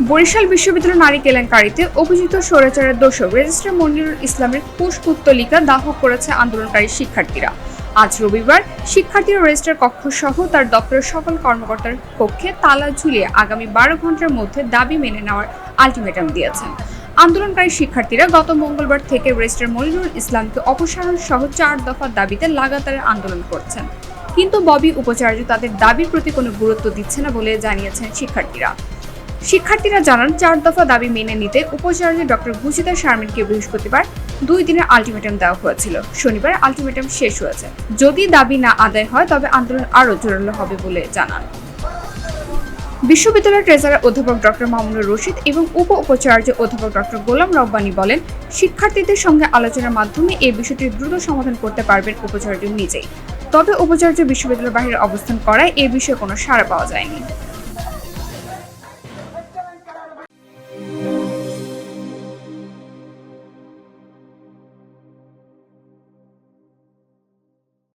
বরিশাল বিশ্ববিদ্যালয় নারী কেলেঙ্কারিতে অভিযুক্ত স্বৈরাচারের দোষক রেজিস্ট্রার মনিরুল ইসলামের পুষ্পুত্তলিকা দাহ করেছে আন্দোলনকারী শিক্ষার্থীরা। আজ রবিবার শিক্ষার্থীরা রেজিস্ট্রার কক্ষ সহ তার দপ্তরের সকল কর্মকর্তার কক্ষে তালা ঝুলিয়ে আগামী বারো ঘণ্টার মধ্যে দাবি মেনে নেওয়ার আলটিমেটাম দিয়েছেন। আন্দোলনকারী শিক্ষার্থীরা গত মঙ্গলবার থেকে রেজিস্ট্রার মনিরুল ইসলামকে অপসারণ সহ চার দফার দাবিতে লাগাতার আন্দোলন করছেন। কিন্তু ববি উপাচার্য তাদের দাবির প্রতি কোনো গুরুত্ব দিচ্ছে না বলে জানিয়েছেন শিক্ষার্থীরা। শিক্ষার্থীরা জানান, চার দফা দাবি মেনে নিতে উপাচার্য ডক্টর ভূষিতা শারমিনকে বৃহস্পতিবার দুই দিনের আলটিমেটাম দেওয়া হয়েছিল। শনিবার আলটিমেটাম শেষ হয়েছে। যদি দাবি না আদায় হয়, তবে আন্দোলন আরও জোরালো হবে বলে জানান। বিশ্ববিদ্যালয়ের ট্রেজারার অধ্যাপক ডক্টর মামুনুর রশিদ এবং উপ উপাচার্য অধ্যাপক ডক্টর গোলাম রব্বানি বলেন, শিক্ষার্থীদের সঙ্গে আলোচনার মাধ্যমে এই বিষয়টি দ্রুত সমাধান করতে পারবেন উপাচার্য নিজেই। তবে উপাচার্য বিশ্ববিদ্যালয়ের বাইরে অবস্থান করায় এ বিষয়ে কোনো সাড়া পাওয়া যায়নি।